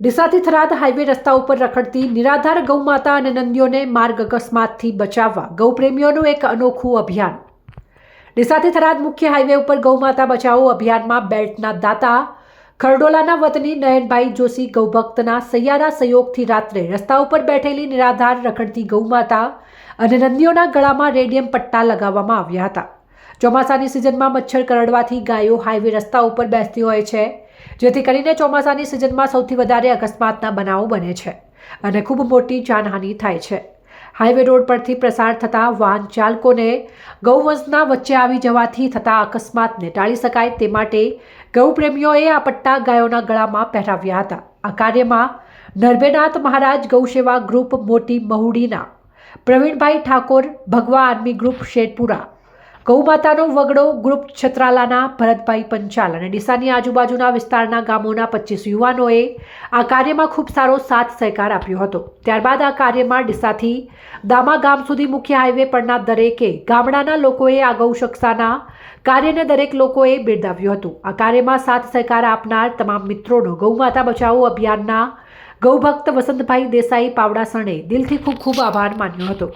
ડીસાથી Tharad highway રસ્તા ઉપર રખડતી નિરાધાર ગૌમાતા અને નંદીઓને માર્ગ અકસ્માતથી બચાવવા ગૌપ્રેમીઓનું એક અનોખું અભિયાન. ડીસાથી થરાદ મુખ્ય હાઈવે ઉપર ગૌમાતા બચાવો અભિયાનમાં બેલ્ટના દાતા, ખરડોલાના વતની નયનભાઈ જોશી ગૌભક્તના સૈયારા સહયોગથી રાત્રે રસ્તા ઉપર બેઠેલી નિરાધાર રખડતી ગૌમાતા અને નંદીઓના ગળામાં રેડિયમ પટ્ટા લગાવવામાં આવ્યા હતા. ચોમાસાની સિઝનમાં મચ્છર કરડવાથી ગાયો હાઈવે રસ્તા ઉપર બેસતી હોય છે. જેથી કરીને ચોમાસાની સિઝનમાં સૌથી વધારે અકસ્માતના બનાવો બને છે અને ખૂબ મોટી જાનહાનિ થાય છે. હાઈવે રોડ પરથી પ્રસાર થતા વાહન ચાલકોને ગૌવંશના વચ્ચે આવી જવાથી થતા અકસ્માતને ટાળી શકાય તે માટે ગૌપ્રેમીઓએ આ પટ્ટા ગાયોના ગળામાં પહેરાવ્યા હતા. આ કાર્યમાં નર્ભેનાથ મહારાજ ગૌસેવા ગ્રુપ મોટી મહુડીના પ્રવીણભાઈ ઠાકોર, ભગવા આર્મી ગ્રુપ શેરપુરા ગૌમાતાનો વગડો ગ્રુપ છત્રાલાના ભરતભાઈ પંચાલ અને ડીસાની આજુબાજુના વિસ્તારના ગામોના પચીસ યુવાનોએ આ કાર્યમાં ખૂબ સારો સાથ સહકાર આપ્યો હતો. ત્યારબાદ આ કાર્યમાં ડીસાથી દામા ગામ સુધી મુખ્ય હાઈવે પરના દરેકે ગામડાના લોકોએ આ ગૌશક્ષાના કાર્યને દરેક લોકોએ બિરદાવ્યું હતું. આ કાર્યમાં સાથ સહકાર આપનાર તમામ મિત્રોનો ગૌમાતા બચાવો અભિયાનના ગૌભક્ત વસંતભાઈ દેસાઈ પાવડાસણે દિલથી ખૂબ ખૂબ આભાર માન્યો હતો.